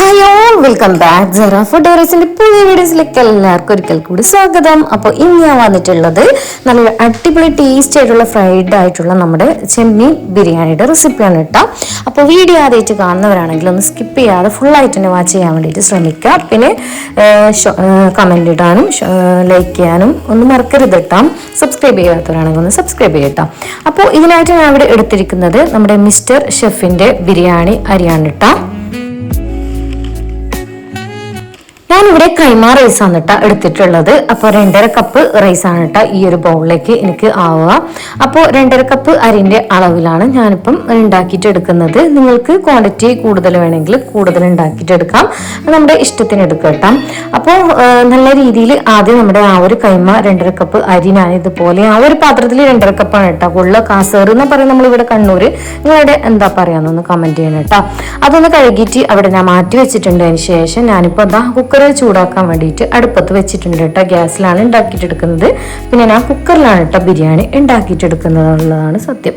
Hello welcome back Jera food പുതിയ വീഡിയോസിലേക്ക് എല്ലാവർക്കും ഒരിക്കൽ കൂടി സ്വാഗതം. അപ്പോൾ ഇന്ന് ഞാൻ വന്നിട്ടുള്ളത് നല്ലൊരു അടിപൊളി ടേസ്റ്റ് ആയിട്ടുള്ള ഫ്രൈഡ് ആയിട്ടുള്ള നമ്മുടെ ചെമ്മീൻ ബിരിയാണിയുടെ റെസിപ്പിയാണ് കേട്ടോ. അപ്പോൾ വീഡിയോ ആദ്യമായിട്ട് കാണുന്നവരാണെങ്കിൽ ഒന്ന് സ്കിപ്പ് ചെയ്യാതെ ഫുൾ ആയിട്ട് തന്നെ വാച്ച് ചെയ്യാൻ വേണ്ടിയിട്ട് ശ്രമിക്കുക. പിന്നെ കമന്റ് ഇടാനും ലൈക്ക് ചെയ്യാനും ഒന്ന് മറക്കരുത് കേട്ടോ. സബ്സ്ക്രൈബ് ചെയ്യാത്തവരാണെങ്കിൽ ഒന്ന് സബ്സ്ക്രൈബ് ചെയ്യട്ടോ. അപ്പോൾ ഇതിനായിട്ട് ഞാൻ ഇവിടെ എടുത്തിരിക്കുന്നത് നമ്മുടെ മിസ്റ്റർ ഷെഫിന്റെ ബിരിയാണി അരിയാണ് കേട്ടോ. ഞാനിവിടെ കൈമ റൈസ് ആണ് കേട്ടോ എടുത്തിട്ടുള്ളത്. അപ്പോൾ രണ്ടര കപ്പ് റൈസ് ആണ് കേട്ടോ ഈ ഒരു ബൗളിലേക്ക് എനിക്ക് ആവുക. അപ്പോൾ രണ്ടര കപ്പ് അരിന്റെ അളവിലാണ് ഞാനിപ്പം ഉണ്ടാക്കിയിട്ട് എടുക്കുന്നത്. നിങ്ങൾക്ക് ക്വാണ്ടിറ്റി കൂടുതൽ വേണമെങ്കിൽ കൂടുതൽ ഉണ്ടാക്കിയിട്ട് എടുക്കാം. നമ്മുടെ ഇഷ്ടത്തിന് എടുക്കട്ടാം കേട്ടോ. അപ്പോൾ നല്ല രീതിയിൽ ആദ്യം നമ്മുടെ ആ ഒരു കൈമ രണ്ടര കപ്പ് അരി ഇതുപോലെ ആ ഒരു പാത്രത്തിൽ രണ്ടര കപ്പാണ് കേട്ടോ കൊള്ള കാസേർ എന്ന് പറയും നമ്മളിവിടെ കണ്ണൂർ നിങ്ങളുടെ എന്താ പറയാന്നൊന്ന് കമന്റ് ചെയ്യണം കേട്ടോ അതൊന്ന് കഴുകിയിട്ട് അവിടെ ഞാൻ മാറ്റി വെച്ചിട്ടുണ്ട്. അതിന് ശേഷം ഞാനിപ്പോൾ എന്താ കുക്കർ ചൂടാക്കാൻ വേണ്ടിയിട്ട് അടുപ്പത്ത് വെച്ചിട്ടുണ്ട് കേട്ടോ. ഗ്യാസിലാണ് ഉണ്ടാക്കിയിട്ടെടുക്കുന്നത്. പിന്നെ ഞാൻ കുക്കറിലാണ് കേട്ടോ ബിരിയാണി ഉണ്ടാക്കിയിട്ടെടുക്കുന്നത് എന്നുള്ളതാണ് സത്യം.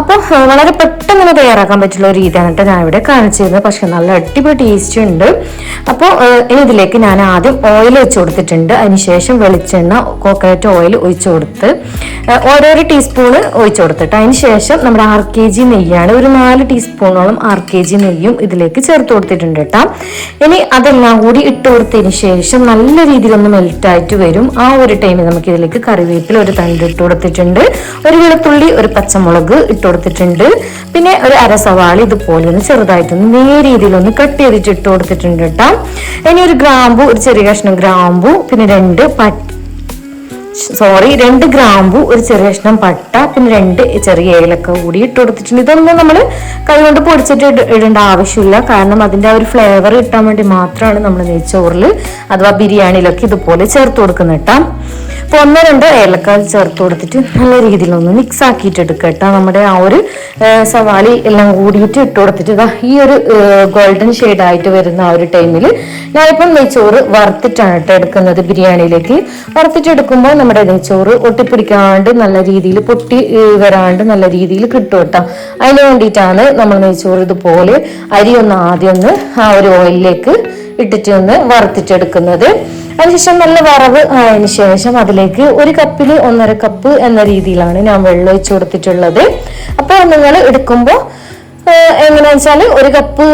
അപ്പോൾ വളരെ പെട്ടെന്ന് തന്നെ തയ്യാറാക്കാൻ പറ്റുള്ള ഒരു രീതിയാണ് കേട്ടോ ഞാൻ ഇവിടെ കാണിച്ചു തരുന്നത് പക്ഷെ നല്ല അടിപൊളി ടേസ്റ്റ് ഉണ്ട്. അപ്പോൾ ഇനി ഇതിലേക്ക് ഞാൻ ആദ്യം ഓയിൽ വെച്ച് കൊടുത്തിട്ടുണ്ട്. അതിനുശേഷം വെളിച്ചെണ്ണ കോക്കനട്ട് ഓയിൽ ഒഴിച്ച് കൊടുത്ത് ഓരോരോ ടീസ്പൂണ് ഒഴിച്ച് കൊടുത്തിട്ട് അതിനുശേഷം നമ്മുടെ ആർ കെ ജി നെയ്യാണ് ഒരു നാല് ടീസ്പൂണോളം ആർ കെ ജി നെയ്യും ഇതിലേക്ക് ചേർത്ത് കൊടുത്തിട്ടുണ്ട് കേട്ടോ. ഇനി അതെല്ലാം കൂടി ഇട്ട് കൊടുത്തതിന് ശേഷം നല്ല രീതിയിൽ ഒന്ന് മെൽറ്റ് ആയിട്ട് വരും. ആ ഒരു ടൈമിൽ നമുക്ക് ഇതിലേക്ക് കറിവേപ്പില ഒരു തണ്ട് ഇട്ട് കൊടുത്തിട്ടുണ്ട്. ഒരു വെളുത്തുള്ളി ഒരു പച്ചമുളക് ഇട്ട് കൊടുത്തിട്ടുണ്ട് പിന്നെ ഒരു അര സവാള ഇതുപോലെ ഒന്ന് ചെറുതായിട്ടൊന്ന് നേരിയ രീതിയിലൊന്ന് കട്ട് ചെയ്തിട്ട് ഇട്ട് കൊടുത്തിട്ടുണ്ട് കേട്ടോ. ഇനി ഒരു ഗ്രാമ്പു ഒരു ചെറിയ കഷ്ണം ഗ്രാമ്പു പിന്നെ രണ്ട് സോറി രണ്ട് ഗ്രാമ്പു ഒരു ചെറിയ കഷ്ണം പട്ട പിന്നെ രണ്ട് ചെറിയ ഏലക്ക കൂടി ഇട്ട് കൊടുത്തിട്ടുണ്ട് ഇതൊന്നും നമ്മൾ കൈകൊണ്ട് പൊടിച്ചിട്ട് ഇടേണ്ട ആവശ്യമില്ല. കാരണം അതിന്റെ ആ ഒരു ഫ്ലേവർ കിട്ടാൻ വേണ്ടി മാത്രമാണ് നമ്മൾ നെയ്ച്ചോറിൽ അഥവാ ബിരിയാണിയിലൊക്കെ ഇതുപോലെ ചേർത്ത് കൊടുക്കുന്നത് അപ്പോൾ ഒന്നോ രണ്ടോ ഏലക്കാൽ ചേർത്ത് കൊടുത്തിട്ട് നല്ല രീതിയിലൊന്ന് മിക്സ് ആക്കിയിട്ട് എടുക്കുക കേട്ടോ. നമ്മുടെ ആ ഒരു സവാളി എല്ലാം കൂടിയിട്ട് ഇട്ട് കൊടുത്തിട്ട് ഈ ഒരു ഗോൾഡൻ ആയിട്ട് വരുന്ന ആ ഒരു ടൈമിൽ ഞാനിപ്പം നെയ്ച്ചോറ് വറുത്തിട്ടാണ് കേട്ടോ എടുക്കുന്നത് ബിരിയാണിയിലേക്ക്. വറുത്തിട്ട് എടുക്കുമ്പോൾ നമ്മുടെ നെയ്ച്ചോറ് ഒട്ടിപ്പിടിക്കാണ്ട് നല്ല രീതിയിൽ പൊട്ടി വരാണ്ട് നല്ല രീതിയിൽ കിട്ടും കേട്ടോ. അതിന് വേണ്ടിയിട്ടാണ് നമ്മൾ നെയ്ച്ചോറ് ഇതുപോലെ അരി ഒന്ന് ആദ്യം ഒന്ന് ആ ഒരു ഓയിലിലേക്ക് ഇട്ടിട്ട് ഒന്ന് വറുത്തിട്ടെടുക്കുന്നത് അതിനുശേഷം നല്ല വറവ് ആയതിനു ശേഷം അതിലേക്ക് ഒരു കപ്പിൽ ഒന്നര കപ്പ് എന്ന രീതിയിലാണ് ഞാൻ വെള്ളം ഒഴിച്ചു കൊടുത്തിട്ടുള്ളത്. അപ്പോൾ നിങ്ങൾ എടുക്കുമ്പോൾ എങ്ങനെയാ വെച്ചാൽ ഒരു കപ്പ്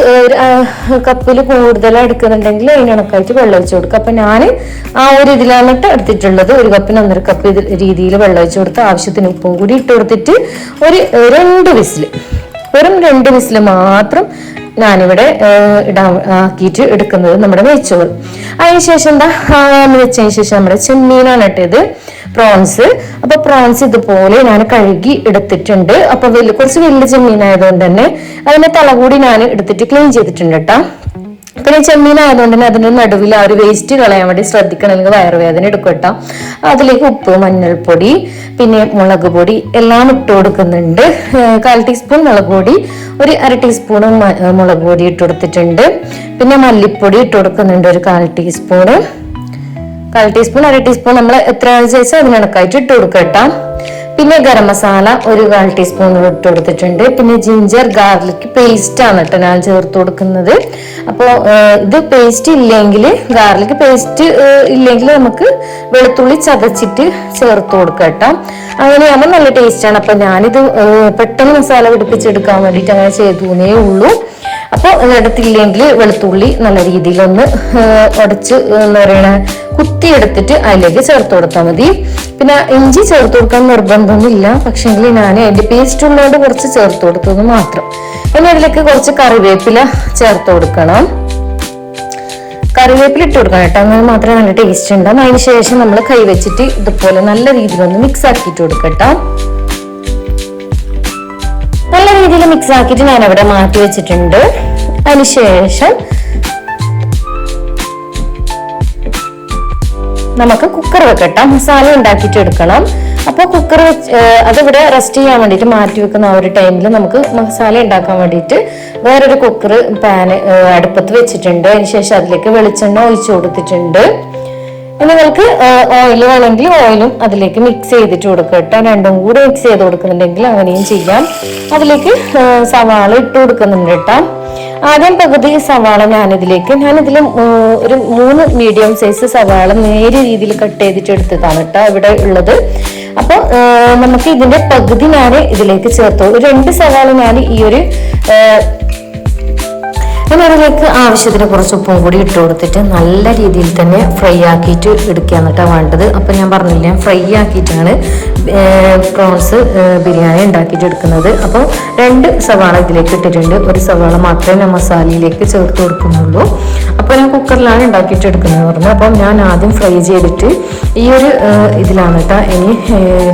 കപ്പിൽ കൂടുതൽ എടുക്കുന്നുണ്ടെങ്കിൽ അതിന് കണക്കായിട്ട് വെള്ളം ഒഴിച്ചു കൊടുക്കുക. അപ്പം ഞാൻ ആ ഒരു ഇതിലാണിട്ട് എടുത്തിട്ടുള്ളത്. ഒരു കപ്പിന് ഒന്നര കപ്പ് രീതിയിൽ വെള്ളം ഒഴിച്ചു കൊടുത്ത് ആവശ്യത്തിന് ഉപ്പും കൂടി ഇട്ട് കൊടുത്തിട്ട് ഒരു രണ്ട് വിസിൽ വെറും രണ്ട് വിസിൽ മാത്രം ഞാനിവിടെ ഇടാ ആക്കിയിട്ട് എടുക്കുന്നത് നമ്മുടെ നെയ്ച്ചോറ്. അതിനുശേഷം എന്താ? വെച്ചതിന് ശേഷം നമ്മുടെ ചെമ്മീനാണ് ഇട്ടത് പ്രോൺസ്. അപ്പൊ പ്രോൺസ് ഇതുപോലെ ഞാൻ കഴുകി എടുത്തിട്ടുണ്ട്. അപ്പൊ വലിയ കുറച്ച് വലിയ ചെമ്മീനായതുകൊണ്ട് തന്നെ അതിന്റെ തലകൂടി ഞാൻ എടുത്തിട്ട് ക്ലീൻ ചെയ്തിട്ടുണ്ട് കേട്ടോ. പിന്നെ ചെമ്മീൻ ആയതുകൊണ്ട് തന്നെ അതിന്റെ നടുവിൽ ആ ഒരു വേസ്റ്റ് കളയാൻ വേണ്ടി ശ്രദ്ധിക്കണം അല്ലെങ്കിൽ വയറുവേദന എടുക്കും കേട്ടോ. അതിലേക്ക് ഉപ്പ് മഞ്ഞൾപ്പൊടി പിന്നെ മുളക് പൊടി എല്ലാം ഇട്ട് കൊടുക്കുന്നുണ്ട്. കാൽ ടീസ്പൂൺ മുളക് പൊടി ഒരു അര ടീസ്പൂൺ മുളക് പൊടി ഇട്ട് കൊടുത്തിട്ടുണ്ട്. പിന്നെ മല്ലിപ്പൊടി ഇട്ട് കൊടുക്കുന്നുണ്ട് ഒരു കാൽ ടീസ്പൂണ് കാൽ ടീസ്പൂൺ അര ടീസ്പൂൺ നമ്മൾ എത്ര ആഴ്ച അതിന് കണക്കായിട്ട് ഇട്ട് കൊടുക്കുക കേട്ടോ. പിന്നെ ഗരം മസാല ഒരു കാൽ ടീസ്പൂൺ ഇട്ട് കൊടുത്തിട്ടുണ്ട്. പിന്നെ ജിഞ്ചർ ഗാർലിക് പേസ്റ്റ് ആണ് കേട്ടോ ഞാൻ ചേർത്ത് കൊടുക്കുന്നത്. അപ്പോൾ ഇത് പേസ്റ്റ് ഇല്ലെങ്കിൽ ഗാർലിക് പേസ്റ്റ് ഇല്ലെങ്കിൽ നമുക്ക് വെളുത്തുള്ളി ചതച്ചിട്ട് ചേർത്ത് കൊടുക്കുക കേട്ടോ അങ്ങനെയാകുമ്പോൾ നല്ല ടേസ്റ്റ് ആണ്. അപ്പം ഞാനിത് പെട്ടെന്ന് മസാല പിടിപ്പിച്ചെടുക്കാൻ വേണ്ടിയിട്ട് അങ്ങനെ ചെയ്തേ ഉള്ളൂ. അപ്പോൾ എടുത്തില്ലെങ്കിൽ വെളുത്തുള്ളി നല്ല രീതിയിലൊന്ന് ഉടച്ച് എന്താ പറയണ കുത്തിയെടുത്തിട്ട് അതിലേക്ക് ചേർത്ത് കൊടുത്താൽ മതി. പിന്നെ ഇഞ്ചി ചേർത്ത് കൊടുക്കാൻ നിർബന്ധമൊന്നുമില്ല പക്ഷെങ്കിൽ ഞാൻ അതിന്റെ പേസ്റ്റ് ഉള്ളതുകൊണ്ട് കുറച്ച് ചേർത്ത് കൊടുത്തത് മാത്രം. പിന്നെ അതിലേക്ക് കുറച്ച് കറിവേപ്പില ചേർത്ത് കൊടുക്കണം. കറിവേപ്പില ഇട്ട് കൊടുക്കണം കേട്ടോ. അങ്ങനെ മാത്രമേ നല്ല ടേസ്റ്റ് ഉണ്ടാവും. അതിന് ശേഷം നമ്മൾ കൈ വെച്ചിട്ട് ഇതുപോലെ നല്ല രീതിയിലൊന്ന് മിക്സ് ആക്കിയിട്ട് കൊടുക്കട്ടോ നല്ല രീതിയിൽ മിക്സ് ആക്കിയിട്ട് ഞാൻ അവിടെ മാറ്റി വെച്ചിട്ടുണ്ട്. അതിനുശേഷം നമുക്ക് കുക്കർ വെക്കട്ടെ. മസാല ഉണ്ടാക്കിയിട്ട് എടുക്കണം. അപ്പോൾ കുക്കർ വെച്ച് അതിവിടെ റെസ്റ്റ് ചെയ്യാൻ വേണ്ടിയിട്ട് മാറ്റി വെക്കുന്ന ആ ഒരു ടൈമിൽ നമുക്ക് മസാല ഉണ്ടാക്കാൻ വേണ്ടിയിട്ട് വേറൊരു കുക്കർ പാന് അടുപ്പത്ത് വെച്ചിട്ടുണ്ട്. അതിനുശേഷം അതിലേക്ക് വെളിച്ചെണ്ണ ഒഴിച്ചു കൊടുത്തിട്ടുണ്ട്. ഇനി നിങ്ങൾക്ക് ഓയിൽ വേണമെങ്കിൽ ഓയിലും അതിലേക്ക് മിക്സ് ചെയ്തിട്ട് കൊടുക്കുക കേട്ടോ. രണ്ടും കൂടെ മിക്സ് ചെയ്ത് കൊടുക്കുന്നുണ്ടെങ്കിൽ അങ്ങനെയും ചെയ്യാം. അതിലേക്ക് സവാള ഇട്ട് കൊടുക്കുന്നുണ്ട് കേട്ടോ. ആദ്യം പകുതി സവാള ഞാനിതിലേക്ക് ഞാനിതിൽ ഒരു മൂന്ന് മീഡിയം സൈസ് സവാള നേരിയ രീതിയിൽ കട്ട് ചെയ്തിട്ട് എടുത്തതാണ് കേട്ടോ ഇവിടെ ഉള്ളത്. അപ്പോൾ നമുക്ക് ഇതിന്റെ പകുതി ഞാൻ ഇതിലേക്ക് ചേർത്തു. ഒരു രണ്ട് സവാള ഞാൻ ഈ ഒരു ഇനി അതിലേക്ക് ആവശ്യത്തിന് കുറച്ച് ഉപ്പും കൂടി ഇട്ട് കൊടുത്തിട്ട് നല്ല രീതിയിൽ തന്നെ ഫ്രൈ ആക്കിയിട്ട് എടുക്കുക എന്നിട്ടാണ് വേണ്ടത്. അപ്പം ഞാൻ പറഞ്ഞില്ല ഫ്രൈ ആക്കിയിട്ടാണ് പ്രോൺസ് ബിരിയാണി ഉണ്ടാക്കിയിട്ട് എടുക്കുന്നത്. അപ്പോൾ രണ്ട് സവാള ഇതിലേക്ക് ഇട്ടിട്ടുണ്ട്. ഒരു സവാള മാത്രമേ ഞാൻ മസാലയിലേക്ക് ചേർത്ത് കൊടുക്കുന്നുള്ളൂ. അപ്പോൾ ഞാൻ കുക്കറിലാണ് ഉണ്ടാക്കിയിട്ട് എടുക്കുന്നത് പറഞ്ഞു അപ്പം ഞാൻ ആദ്യം ഫ്രൈ ചെയ്തിട്ട് ഈ ഒരു ഇതിലാണ് കേട്ടോ ഇനി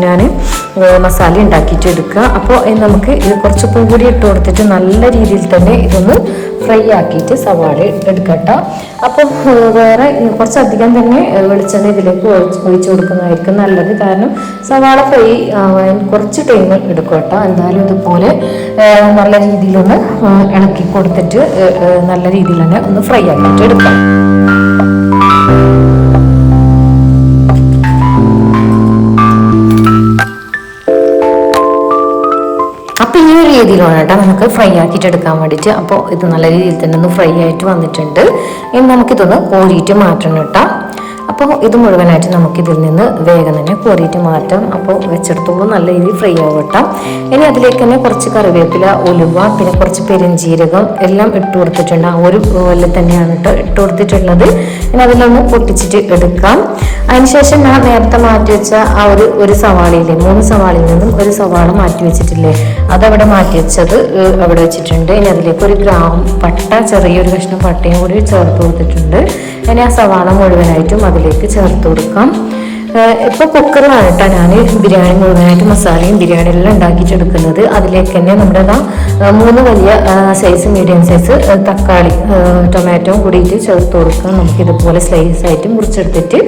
ഞാൻ മസാല ഉണ്ടാക്കിയിട്ട് എടുക്കുക. അപ്പോൾ നമുക്ക് ഇത് കുറച്ച് ഉപ്പും കൂടി ഇട്ട് കൊടുത്തിട്ട് നല്ല രീതിയിൽ തന്നെ ഇതൊന്ന് ഫ്രൈ ആക്കിയിട്ട് സവാള എടുക്കട്ടോ അപ്പോൾ വേറെ കുറച്ചധികം തന്നെ വെളിച്ചെണ്ണ ഇതിലേക്ക് ഒഴിച്ച് കൊടുക്കുന്നതായിരിക്കും നല്ലത്. കാരണം സവാള ഫ്രൈ ആവാൻ കുറച്ച് ടൈം എടുക്കും എന്തായാലും ഇതുപോലെ നല്ല രീതിയിലൊന്ന് ഇളക്കി കൊടുത്തിട്ട് നല്ല രീതിയിൽ തന്നെ ഒന്ന് ഫ്രൈ ആക്കിയിട്ട് എടുക്കാം. വേണം കേട്ടോ നമുക്ക് ഫ്രൈ ആക്കിയിട്ട് എടുക്കാൻ വേണ്ടിയിട്ട് അപ്പോൾ ഇത് നല്ല രീതിയിൽ തന്നെ ഒന്ന് ഫ്രൈ ആയിട്ട് വന്നിട്ടുണ്ട്. ഇനി നമുക്കിതൊന്ന് കോരിയിട്ട് മാറ്റണം കേട്ടോ. അപ്പോൾ ഇത് മുഴുവനായിട്ട് നമുക്കിതിൽ നിന്ന് വേഗം തന്നെ കോരിയിട്ട് മാറ്റാം. അപ്പോൾ വെച്ചെടുത്തോളം നല്ല രീതിയിൽ ഫ്രൈ ആവും കേട്ടോ. ഇനി അതിലേക്ക് തന്നെ കുറച്ച് കറിവേപ്പില ഉലുവ പിന്നെ കുറച്ച് പെരുംജീരകം എല്ലാം ഇട്ട് കൊടുത്തിട്ടുണ്ട്. ആ ഒരു പോലെ തന്നെയാണ് കേട്ടോ ഇട്ട് കൊടുത്തിട്ടുള്ളത്. ഇനി അതിലൊന്ന് പൊട്ടിച്ചിട്ട് എടുക്കാം. അതിനുശേഷം ഞാൻ നേരത്തെ മാറ്റി വെച്ച ആ ഒരു ഒരു സവാളയിലെ മൂന്ന് സവാളയിൽ നിന്നും ഒരു സവാള മാറ്റി വെച്ചിട്ടില്ലേ? അതവിടെ മാറ്റി വെച്ചത് അവിടെ വെച്ചിട്ടുണ്ട്. ഇനി അതിലേക്ക് ഒരു ഗ്രാം പട്ട ചെറിയൊരു കഷ്ണം പട്ടയും കൂടി ചേർത്ത് കൊടുത്തിട്ടുണ്ട്. ഇനി ആ സവാള മുഴുവനായിട്ടും അതിലേക്ക് ചേർത്ത് കൊടുക്കാം. ഇപ്പോൾ കുക്കറിലാണ് കേട്ടോ ഞാൻ ബിരിയാണി മുഴുവനായിട്ട് മസാലയും ബിരിയാണി എല്ലാം ഉണ്ടാക്കിയിട്ടെടുക്കുന്നത് അതിലേക്ക് തന്നെ നമ്മുടെ മൂന്ന് വലിയ സൈസ് മീഡിയം സൈസ് തക്കാളി ടൊമാറ്റോയും കൂടിയിട്ട് ചേർത്ത് കൊടുക്കുക നമുക്ക് ഇതുപോലെ സ്ലൈസ് ആയിട്ട് മുറിച്ചെടുത്തിട്ട്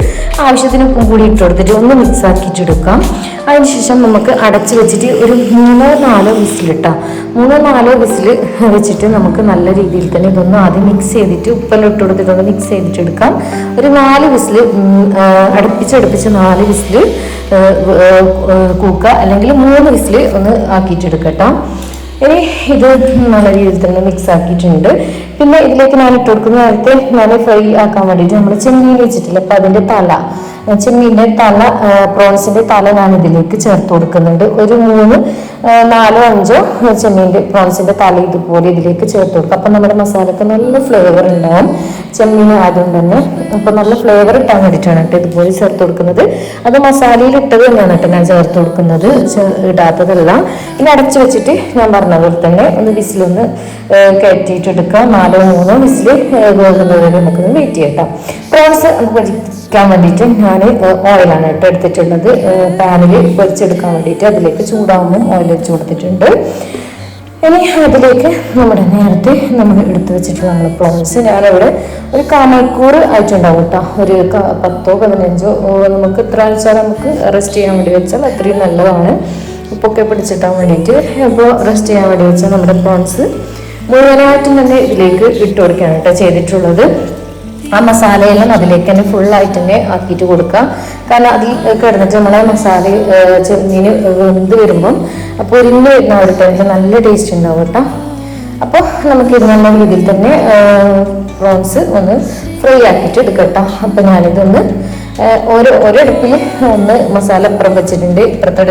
ആവശ്യത്തിന് ഉപ്പും കൂടി ഇട്ട് കൊടുത്തിട്ട് ഒന്ന് മിക്സ് ആക്കിയിട്ട് എടുക്കാം അതിനുശേഷം നമുക്ക് അടച്ച് വെച്ചിട്ട് ഒരു മൂന്നോ നാലോ വിസിലിട്ടാം. മൂന്നോ നാലോ വിസിൽ വെച്ചിട്ട് നമുക്ക് നല്ല രീതിയിൽ തന്നെ ഇതൊന്ന് ആദ്യം മിക്സ് ചെയ്തിട്ട് ഉപ്പെല്ലാം ഇട്ട് കൊടുത്തിട്ടൊന്ന് മിക്സ് ചെയ്തിട്ടെടുക്കാം ഒരു നാല് വിസിൽ അടുപ്പിച്ചടുപ്പിച്ച് നാല് വിസിൽ കൂക്കുക. അല്ലെങ്കിൽ മൂന്ന് വിസിൽ ഒന്ന് ആക്കിയിട്ടെടുക്കട്ടോ. ഇനി ഇത് നല്ല രീതിയിൽ തന്നെ മിക്സ് ആക്കിയിട്ടുണ്ട്. പിന്നെ ഇതിലേക്ക് ഞാൻ ഇട്ട് കൊടുക്കുന്ന നേരത്തെ ഞാൻ ഫ്രൈ ആക്കാൻ വേണ്ടിയിട്ട് നമ്മൾ ചെമ്മീൻ വെച്ചിട്ടില്ല? അപ്പം അതിന്റെ തല ചെമ്മീന്റെ തല പ്രോൺസിന്റെ തല ഞാൻ ഇതിലേക്ക് ചേർത്ത് കൊടുക്കുന്നുണ്ട്. ഒരു മൂന്ന് നാലോ അഞ്ചോ ചെമ്മീന്റെ പ്രോൺസിന്റെ തല ഇതുപോലെ ഇതിലേക്ക് ചേർത്ത് കൊടുക്കുക അപ്പം നമ്മുടെ മസാലക്ക് നല്ല ഫ്ലേവർ ഉണ്ടാവും. ചെമ്മീൻ ആദ്യം തന്നെ. അപ്പൊ നല്ല ഫ്ലേവർ ഇട്ടാൻ വേണ്ടിയിട്ടാണ് കേട്ടോ ഇതുപോലെ ചേർത്ത് കൊടുക്കുന്നത്. അത് മസാലയിൽ ഇട്ടത് തന്നെയാണ് കേട്ടോ ഞാൻ ചേർത്ത് കൊടുക്കുന്നത്. ഇടാത്തതല്ല. ഇനി അടച്ചു വെച്ചിട്ട് ഞാൻ പറഞ്ഞതുപോലെ പോലെ തന്നെ ഒന്ന് വിസിലൊന്ന് കയറ്റിയിട്ട് എടുക്കാം നാലോ മൂന്നോ വിസിൽ വേകുന്നവരെ നമുക്കൊന്ന് വെയിറ്റ് ചെയ്യട്ടോ പ്രോൺസ് നമുക്ക് പൊരിക്കാൻ വേണ്ടിയിട്ട് ഞാൻ ഓയിലാണ് കേട്ടോ എടുത്തിട്ടുള്ളത്. പാനിൽ പൊരിച്ചെടുക്കാൻ വേണ്ടിയിട്ട് അതിലേക്ക് ചൂടാവുമ്പോൾ ഓയിൽ വെച്ച് കൊടുത്തിട്ടുണ്ട്. ഇനി അതിലേക്ക് നമ്മുടെ നേരത്തെ നമ്മൾ എടുത്തു വെച്ചിട്ടുള്ള നമ്മൾ പ്ലോൺസ് ഞാനിവിടെ ഒരു കാമണിക്കൂർ ആയിട്ടുണ്ടാവും കേട്ടോ ഒരു പത്തോ പതിനഞ്ചോ നമുക്ക് എത്ര വെച്ചാൽ നമുക്ക് റെസ്റ്റ് ചെയ്യാൻ വേണ്ടി വെച്ചാൽ അത്രയും നല്ലതാണ്. ഉപ്പൊക്കെ പിടിച്ചിട്ടാൻ വേണ്ടിയിട്ട് അപ്പോൾ റെസ്റ്റ് ചെയ്യാൻ വേണ്ടി വെച്ചാൽ നമ്മുടെ പ്ലോൺസ് മുഴുവനായിട്ടും തന്നെ ഇതിലേക്ക് ഇട്ട് കൊടുക്കുകയാണ് കേട്ടോ ചെയ്തിട്ടുള്ളത്. ആ മസാലയെല്ലാം അതിലേക്ക് തന്നെ ഫുള്ളായിട്ട് തന്നെ ആക്കിയിട്ട് കൊടുക്കുക. കാരണം അതിൽ കിടന്നിട്ട് നമ്മളെ മസാല ചെറുങ്ങിന് വെന്ത് വരുമ്പം അപ്പോൾ ഉരിഞ്ഞ് വരുന്ന ഒരു ടൈമിൽ നല്ല ടേസ്റ്റ് ഉണ്ടാവും കേട്ടോ. അപ്പോൾ നമുക്ക് ഇത് നല്ല രീതിയിൽ തന്നെ പ്രോൺസ് ഒന്ന് ഫ്രൈ ആക്കിയിട്ട് എടുക്കട്ടോ അപ്പോൾ ഞാനിതൊന്ന് ഓരോ അടുപ്പിൽ ഒന്ന് മസാല അപ്പുറം വെച്ചിട്ടുണ്ട്. ഇപ്പുറത്തെ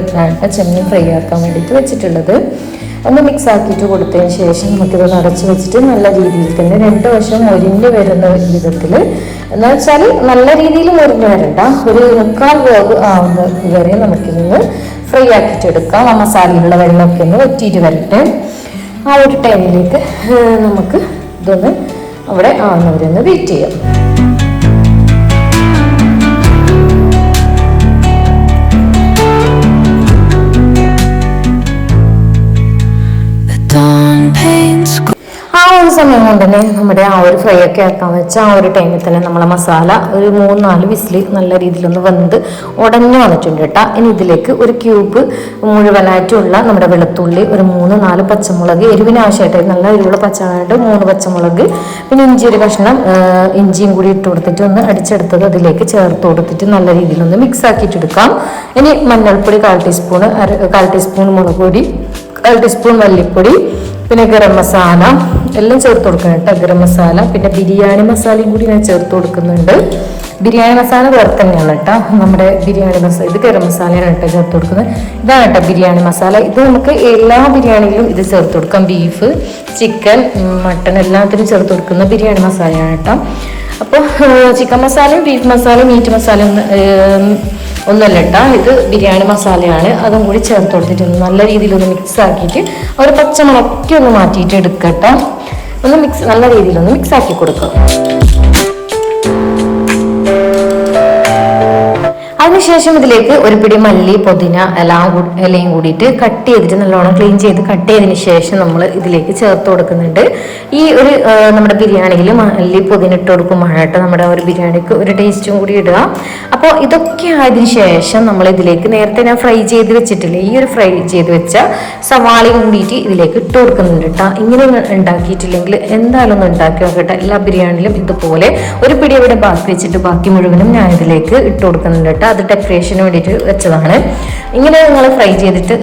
ചെമ്മീൻ ഫ്രൈ ആക്കാൻ വേണ്ടിയിട്ട് വെച്ചിട്ടുള്ളത്. ഒന്ന് മിക്സ് ആക്കിയിട്ട് കൊടുത്തതിന് ശേഷം നമുക്കിത് നിറച്ച് വെച്ചിട്ട് നല്ല രീതിയിൽ തന്നെ രണ്ട് വശം ഒരിഞ്ഞ് വരുന്ന വിധത്തിൽ എന്ന് വെച്ചാൽ നല്ല രീതിയിൽ മുരിഞ്ഞ് വരണ്ട. ഒരു മുക്കാൽ വേവ് ആവുന്ന വരെ നമുക്കിതൊന്ന് ഫ്രൈ ആക്കിയിട്ട് എടുക്കാം. ആ മസാലയിലുള്ള വെള്ളമൊക്കെ ഒന്ന് വറ്റിയിട്ട് വരട്ടെ. ആ ഒരു ടൈമിലേക്ക് നമുക്ക് ഇതൊന്ന് അവിടെ ആവുന്നവരൊന്ന് വെയിറ്റ് ചെയ്യാം. ഒരു സമയം കൊണ്ട് തന്നെ നമ്മുടെ ആ ഒരു ഫ്രൈ ഒക്കെ ആക്കാൻ വെച്ച ആ ഒരു ടൈമിൽ തന്നെ നമ്മളെ മസാല ഒരു മൂന്ന് നാല് വിസിൽ നല്ല രീതിയിലൊന്ന് വെന്ത് ഉടഞ്ഞു വന്നിട്ടുണ്ട് കേട്ടോ ഇനി ഇതിലേക്ക് ഒരു ക്യൂബ് മുഴുവനായിട്ടുള്ള നമ്മുടെ വെളുത്തുള്ളി ഒരു മൂന്ന് നാല് പച്ചമുളക് എരിവിനാവശ്യമായിട്ട് നല്ല എരിവുള്ള പച്ചമുളക് മൂന്ന് പച്ചമുളക് പിന്നെ ഇഞ്ചി ഒരു കഷ്ണം ഇഞ്ചിയും കൂടി ഇട്ട് കൊടുത്തിട്ട് ഒന്ന് അടിച്ചെടുത്തത് അതിലേക്ക് ചേർത്ത് കൊടുത്തിട്ട് നല്ല രീതിയിലൊന്ന് മിക്സ് ആക്കിയിട്ടെടുക്കാം. ഇനി മഞ്ഞൾപ്പൊടി കാൽ ടീസ്പൂൺ കാൽ ടീസ്പൂൺ മുളക് പൊടി കാൽ ടീസ്പൂൺ മല്ലിപ്പൊടി പിന്നെ ഗരം മസാല എല്ലാം ചേർത്ത് കൊടുക്കണം കേട്ടോ ഗരം മസാല. പിന്നെ ബിരിയാണി മസാലയും കൂടി ഞാൻ ചേർത്ത് കൊടുക്കുന്നുണ്ട്. ബിരിയാണി മസാല വേറെ തന്നെയാണ് കേട്ടോ. നമ്മുടെ ബിരിയാണി മസാല ഇത് ഗരം മസാലയാണ് കേട്ടോ ചേർത്ത് കൊടുക്കുന്നത്. ഇതാണ് കേട്ടോ ബിരിയാണി മസാല. ഇത് നമുക്ക് എല്ലാ ബിരിയാണിയിലും ഇത് ചേർത്ത് കൊടുക്കാം. ബീഫ് ചിക്കൻ മട്ടൺ എല്ലാത്തിനും ചേർത്ത് കൊടുക്കുന്ന ബിരിയാണി മസാലയാണ് കേട്ടോ. അപ്പോൾ ചിക്കൻ മസാലയും ബീഫ് മസാലയും മീറ്റ് മസാലയും ഒന്നല്ല കേട്ടോ ഇത് ബിരിയാണി മസാലയാണ്. അതും കൂടി ചേർത്ത് കൊടുത്തിട്ട് നല്ല രീതിയിൽ ഒന്ന് മിക്സ് ആക്കിയിട്ട് ഒരു പച്ചമുളക്കൊക്കെ ഒന്ന് മാറ്റിയിട്ട് എടുക്കട്ടോ. ഒന്ന് മിക്സ് നല്ല രീതിയിൽ ഒന്ന് മിക്സ് ആക്കി കൊടുക്കുക അതിനുശേഷം ഇതിലേക്ക് ഒരു പിടി മല്ലി പുതിന എല്ലാം ഇലയും കൂടിയിട്ട് കട്ട് ചെയ്തിട്ട് നല്ലോണം ക്ലീൻ ചെയ്ത് കട്ട് ചെയ്തതിന് ശേഷം നമ്മൾ ഇതിലേക്ക് ചേർത്ത് കൊടുക്കുന്നുണ്ട്. ഈ ഒരു നമ്മുടെ ബിരിയാണിയിൽ മല്ലി പുതിന ഇട്ട് കൊടുക്കുമ്പോഴായിട്ട് നമ്മുടെ ഒരു ബിരിയാണിക്ക് ഒരു ടേസ്റ്റും കൂടി ഇടുക. അപ്പോൾ ഇതൊക്കെ ആയതിനു ശേഷം നമ്മൾ ഇതിലേക്ക് നേരത്തെ ഞാൻ ഫ്രൈ ചെയ്ത് വെച്ചിട്ടില്ലേ ഈ ഒരു ഫ്രൈ ചെയ്ത് വെച്ച സവാളയും കൂടിയിട്ട് ഇതിലേക്ക് ഇട്ട് കൊടുക്കുന്നുണ്ട് കേട്ടോ. ഇങ്ങനെ ഉണ്ടാക്കിയിട്ടില്ലെങ്കിൽ എന്തായാലും ഒന്ന് ഉണ്ടാക്കി നോക്കട്ടെ എല്ലാ ബിരിയാണിയിലും ഇതുപോലെ ഒരു പിടി ഇവിടെ ബാക്കി വെച്ചിട്ട് ബാക്കി മുഴുവനും ഞാൻ ഇതിലേക്ക് ഇട്ട് കൊടുക്കുന്നുണ്ട് കേട്ടോ. അത് ഡെക്കറേഷന് വേണ്ടിയിട്ട് വെച്ചതാണ്. ഇങ്ങനെ നിങ്ങൾ ഫ്രൈ ചെയ്തിട്ട്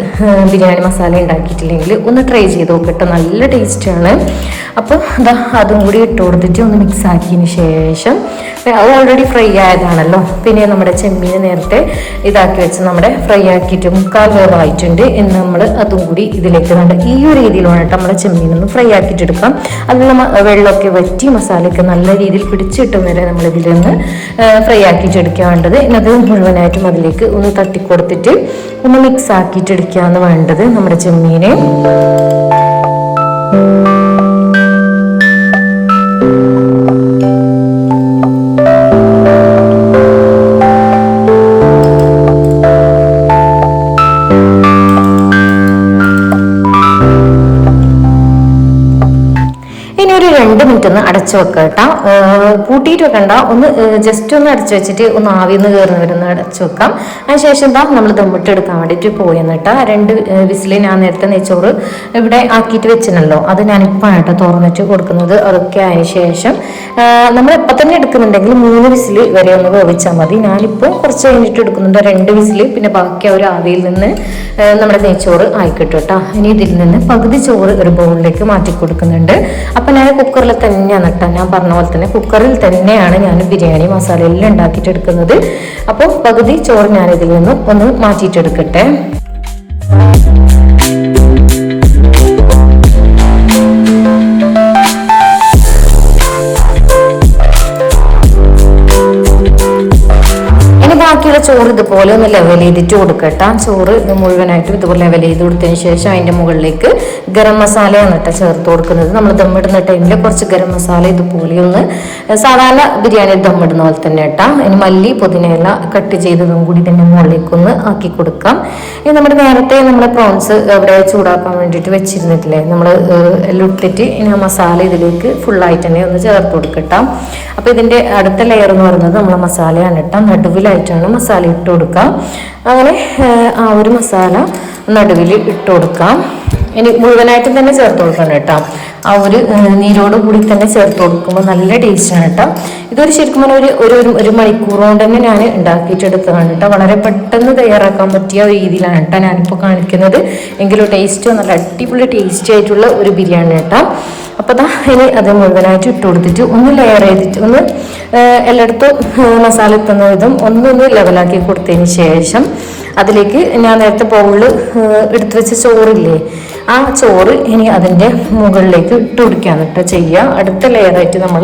ബിരിയാണി മസാല ഉണ്ടാക്കിയിട്ടില്ലെങ്കിൽ ഒന്ന് ട്രൈ ചെയ്ത് നോക്കട്ടെ നല്ല ടേസ്റ്റാണ് അപ്പോൾ അതാ അതും കൂടി ഇട്ട് കൊടുത്തിട്ട് ഒന്ന് മിക്സ് ആക്കിയതിന് ശേഷം അത് ഓൾറെഡി ഫ്രൈ ആയതാണല്ലോ. പിന്നെ നമ്മുടെ ചെമ്മീൻ നേരത്തെ ഇതാക്കി വെച്ച് നമ്മുടെ ഫ്രൈ ആക്കിയിട്ട് മുക്കാൽ വേവായിട്ടുണ്ട്. എന്ന് നമ്മൾ അതും കൂടി ഇതിലേക്ക് വേണ്ട ഈ ഒരു രീതിയിൽ കേട്ടോ നമ്മുടെ ചെമ്മീൻ ഒന്ന് ഫ്രൈ ആക്കിയിട്ട് എടുക്കാം. അതിൽ നമ്മൾ വെള്ളമൊക്കെ വറ്റി മസാലയൊക്കെ നല്ല രീതിയിൽ പിടിച്ചിട്ടും വരെ നമ്മൾ നിന്ന് ഫ്രൈ ആക്കിയിട്ട് എടുക്കാൻ വേണ്ടത് ഇന്നത് അത് മുഴുവനായിട്ടും അതിലേക്ക് ഒന്ന് തട്ടിക്കൊടുത്തിട്ട് ഒന്ന് മിക്സ് ആക്കിയിട്ടെടുക്കുകയാണ് വേണ്ടത് നമ്മുടെ ചെമ്മീനെ. അടച്ചു വെക്കുക കേട്ടോ പൂട്ടിയിട്ട് വെക്കണ്ട. ഒന്ന് ജസ്റ്റ് ഒന്ന് അടച്ചു വെച്ചിട്ട് ഒന്ന് ആവിന്ന് കയറുന്ന വരുന്ന അടച്ചു വെക്കാം. അതിനുശേഷം എന്താ നമ്മൾ ദമ്മിട്ട് എടുക്കാൻ വേണ്ടിയിട്ട് പോയി എന്നിട്ട് രണ്ട് വിസിൽ ഞാൻ നേരത്തെ നെയ്ച്ചോറ് ഇവിടെ ആക്കിയിട്ട് വെച്ചിനല്ലോ. അത് ഞാനിപ്പോൾ കേട്ടോ തുറന്നിട്ട് കൊടുക്കുന്നത്. അതൊക്കെ അതിന് ശേഷം നമ്മൾ ഇപ്പം തന്നെ എടുക്കുന്നുണ്ടെങ്കിൽ മൂന്ന് വിസിൽ വരെ ഒന്ന് വേവിച്ചാൽ മതി. ഞാനിപ്പോൾ കുറച്ച് കഴിഞ്ഞിട്ട് എടുക്കുന്നുണ്ട് രണ്ട് വിസിൽ പിന്നെ ബാക്കി ആ ഒരു ആവിയിൽ നിന്ന് നമ്മുടെ നെയ്ച്ചോറ് ആയിക്കിട്ടും കേട്ടോ ഇനി ഇതിൽ നിന്ന് പകുതി ചോറ് ഒരു ബൗളിലേക്ക് മാറ്റി കൊടുക്കുന്നുണ്ട് അപ്പം ഞാൻ കുക്കറിൽ തന്നെയാണ് കേട്ടോ ഞാൻ പറഞ്ഞ പോലെ തന്നെ കുക്കറിൽ തന്നെയാണ് ഞാൻ ബിരിയാണി മസാല എല്ലാം ഉണ്ടാക്കിയിട്ടെടുക്കുന്നത്. അപ്പോൾ പകുതി ചോറ് ഞാൻ ഇതിൽ നിന്ന് ഒന്ന് മാറ്റിയിട്ടെടുക്കട്ടെ. ബാക്കിയുള്ള ചോറ് ഇതുപോലെ ഒന്ന് ലെവൽ ചെയ്തിട്ട് കൊടുക്കട്ടെ ചോറ് ഇത് മുഴുവനായിട്ടും ഇതുപോലെ ലെവൽ ചെയ്ത് കൊടുത്തതിന് ശേഷം അതിന്റെ മുകളിലേക്ക് ഗരം മസാലയാണ് കേട്ടോ ചേർത്ത് കൊടുക്കുന്നത്. നമ്മൾ ദമ്മിടുന്ന ടൈമിൽ കുറച്ച് ഗരം മസാല ഇതുപോലെ ഒന്ന് സാധാരണ ബിരിയാണി ദമ്മിടുന്ന പോലെ തന്നെ കേട്ടാ ഇനി മല്ലി പുതിനയില കട്ട് ചെയ്തതും കൂടി ഇതിന്റെ മുകളിലേക്ക് ഒന്ന് ആക്കി കൊടുക്കാം. ഇനി നമ്മുടെ നേരത്തെ നമ്മുടെ പ്രോൺസ് അവിടെ ചൂടാക്കാൻ വേണ്ടിയിട്ട് വെച്ചിരുന്നിട്ടില്ലേ? നമ്മൾ ലുട്ടിറ്റ് ഇനി ആ മസാല ഇതിലേക്ക് ഫുള്ളായിട്ട് തന്നെ ഒന്ന് ചേർത്ത് കൊടുക്കട്ടാം അപ്പോൾ ഇതിന്റെ അടുത്ത ലെയർ എന്ന് പറയുന്നത് നമ്മൾ മസാലയാണ് കേട്ടോ നടുവിലായിട്ടാണ് മസാല ഇട്ട് കൊടുക്കാം. അങ്ങനെ ആ ഒരു മസാല നടുവിൽ ഇട്ട് കൊടുക്കാം. ഇനി മുഴുവനായിട്ടും തന്നെ ചേർത്ത് കൊടുക്കണം കേട്ടോ. ആ ഒരു നീരോട് കൂടി തന്നെ ചേർത്ത് കൊടുക്കുമ്പോൾ നല്ല ടേസ്റ്റാണ് കേട്ടോ. ഇതൊരു ശരിക്കും പറഞ്ഞാൽ ഒരു ഒരു ഒരു- മണിക്കൂർ കൊണ്ട് തന്നെ ഞാൻ ഉണ്ടാക്കിയിട്ടെടുത്തതാണ് കേട്ടോ. വളരെ പെട്ടെന്ന് തയ്യാറാക്കാൻ പറ്റിയ രീതിയിലാണ് കേട്ടോ ഞാനിപ്പോൾ കാണിക്കുന്നത്. എങ്കിലും ടേസ്റ്റ് നല്ല അടിപൊളി ടേസ്റ്റി ആയിട്ടുള്ള ഒരു ബിരിയാണി കേട്ടോ. അപ്പോൾ ദാ ഇനി അത് മുഴുവനായിട്ട് ഇട്ട് കൊടുത്തിട്ട് ഒന്ന് ലെയർ ചെയ്തിട്ട് ഒന്ന് എല്ലായിടത്തും മസാല എത്തുന്ന വിധം ഒന്നൊന്ന് ലെവലാക്കി കൊടുത്തതിന് ശേഷം അതിലേക്ക് ഞാൻ നേരത്തെ ബൗളിൽ എടുത്തു വെച്ച ചോറില്ലേ ആ ചോറ് ഇനി അതിന്റെ മുകളിലേക്ക് ഇട്ട് കൊടുക്കുകയാണ് കേട്ടോ ചെയ്യുക. അടുത്ത ലെയറായിട്ട് നമ്മൾ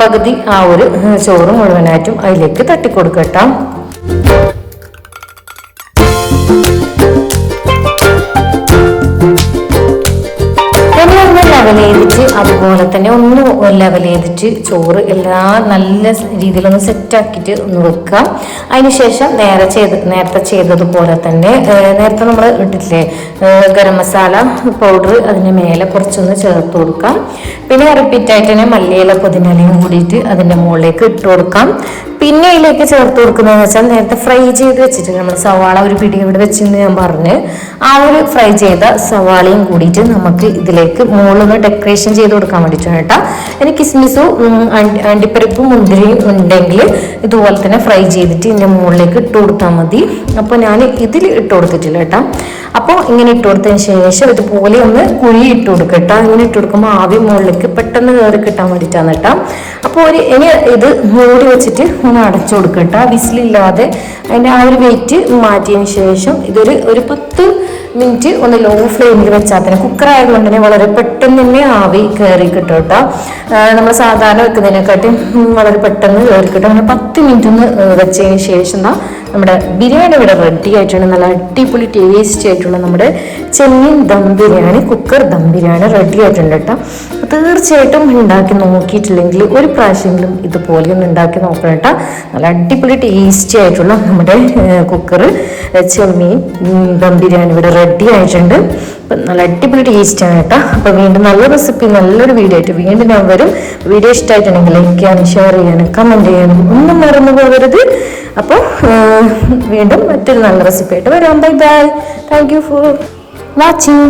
പകുതി ആ ഒരു ചോറ് മുഴുവനായിട്ടും അതിലേക്ക് തട്ടിക്കൊടുക്കട്ടോ ലെവൽ ചെയ്തിട്ട് അതുപോലെ തന്നെ ഒന്ന് ലെവൽ ചെയ്തിട്ട് ചോറ് എല്ലാ നല്ല രീതിയിലൊന്ന് സെറ്റാക്കിയിട്ട് ഒന്ന് വെക്കുക. അതിനുശേഷം നേരെ ചെയ്ത് നേരത്തെ ചെയ്തതുപോലെ തന്നെ നേരത്തെ നമ്മൾ ഇട്ടിട്ടില്ലേ ഗരം മസാല പൗഡർ അതിന് മേലെ കുറച്ചൊന്ന് ചേർത്ത് കൊടുക്കാം പിന്നെ റിപ്പീറ്റായിട്ട് തന്നെ മല്ലിയില പുതിനലയും കൂടിയിട്ട് അതിന്റെ മുകളിലേക്ക് ഇട്ട് കൊടുക്കാം. പിന്നെ ഇതിലേക്ക് ചേർത്ത് കൊടുക്കുന്നതെന്ന് വെച്ചാൽ നേരത്തെ ഫ്രൈ ചെയ്ത് വെച്ചിട്ട് നമ്മൾ സവാള ഒരു പിടി ഇവിടെ വെച്ചെന്ന് ഞാൻ പറഞ്ഞ്. ആ ഒരു ഫ്രൈ ചെയ്ത സവാളയും കൂടിയിട്ട് നമുക്ക് ഇതിലേക്ക് മുകളിൽ ഡെക്കറേഷൻ ചെയ്ത് കൊടുക്കാൻ വേണ്ടിയിട്ടാണ് കേട്ടോ. ഇനി കിസ്മിസും അണ്ടിപ്പരിപ്പും മുന്തിരിയും ഉണ്ടെങ്കിൽ ഇതുപോലെ തന്നെ ഫ്രൈ ചെയ്തിട്ട് ഇതിന്റെ മുകളിലേക്ക് ഇട്ട് കൊടുത്താൽ മതി. അപ്പോൾ ഞാൻ ഇതിൽ ഇട്ട് കൊടുത്തിട്ടില്ല കേട്ടോ. അപ്പോൾ ഇങ്ങനെ ഇട്ട് കൊടുത്തതിന് ശേഷം ഇതുപോലെ ഒന്ന് കുഴി ഇട്ട് കൊടുക്കുക കേട്ടോ. ഇങ്ങനെ ഇട്ട് കൊടുക്കുമ്പോൾ ആവി മുകളിലേക്ക് പെട്ടെന്ന് കയറി കിട്ടാൻ വേണ്ടിയിട്ടാണ് കേട്ടോ. അപ്പോൾ ഒരു ഇനി ഇത് മൂടി വെച്ചിട്ട് ഒന്ന് അടച്ചു കൊടുക്കുക കേട്ടോ. വിസിലില്ലാതെ അതിന്റെ ആ ഒരു വെയിറ്റ് മാറ്റിയതിന് ശേഷം ഇതൊരു ഒരു പത്ത് മിനിറ്റ് ഒന്ന് ലോ ഫ്ലെയിമിൽ വെച്ചാൽ തന്നെ കുക്കർ ആയതുകൊണ്ട് തന്നെ വളരെ പെട്ടെന്ന് തന്നെ ആവി കയറി കിട്ടും കേട്ടോ നമ്മൾ സാധാരണ വെക്കുന്നതിനെക്കാട്ടി വളരെ പെട്ടെന്ന് കയറി കിട്ടും. അങ്ങനെ പത്ത് മിനിറ്റ് ഒന്ന് വെച്ചതിന് ശേഷം ദാ നമ്മുടെ ബിരിയാണി ഇവിടെ റെഡി ആയിട്ടുണ്ട്. നല്ല അടിപൊളി ടേസ്റ്റി ആയിട്ടുള്ള നമ്മുടെ ചെമ്മീൻ ദം ബിരിയാണി കുക്കർ ദം ബിരിയാണി റെഡി ആയിട്ടുണ്ട് കേട്ടോ. തീർച്ചയായിട്ടും ഉണ്ടാക്കി നോക്കിയിട്ടില്ലെങ്കിൽ ഒരു പ്രാവശ്യമെങ്കിലും ഇതുപോലെ ഒന്ന് ഉണ്ടാക്കി നോക്കണം കേട്ടോ. നല്ല അടിപൊളി ടേസ്റ്റി ആയിട്ടുള്ള നമ്മുടെ കുക്കർ ചെമ്മീൻ ദം ബിരിയാണി ഇവിടെ റെഡി ആയിട്ടുണ്ട്. അപ്പം നല്ല അടിപൊളി ടേസ്റ്റ് ആണ് കേട്ടോ. അപ്പോൾ വീണ്ടും നല്ല റെസിപ്പി നല്ലൊരു വീഡിയോ ആയിട്ട് വീണ്ടും ഞാൻ വരും. വീഡിയോ ഇഷ്ടമായിട്ടുണ്ടെങ്കിൽ ലൈക്ക് ചെയ്യാനും ഷെയർ ചെയ്യാനും കമന്റ് ചെയ്യാനും ഒന്നും മറന്നു പോകരുത്. അപ്പോൾ വീണ്ടും മറ്റൊരു നല്ല റെസിപ്പി ആയിട്ട് വരാം. Bye bye thank you for watching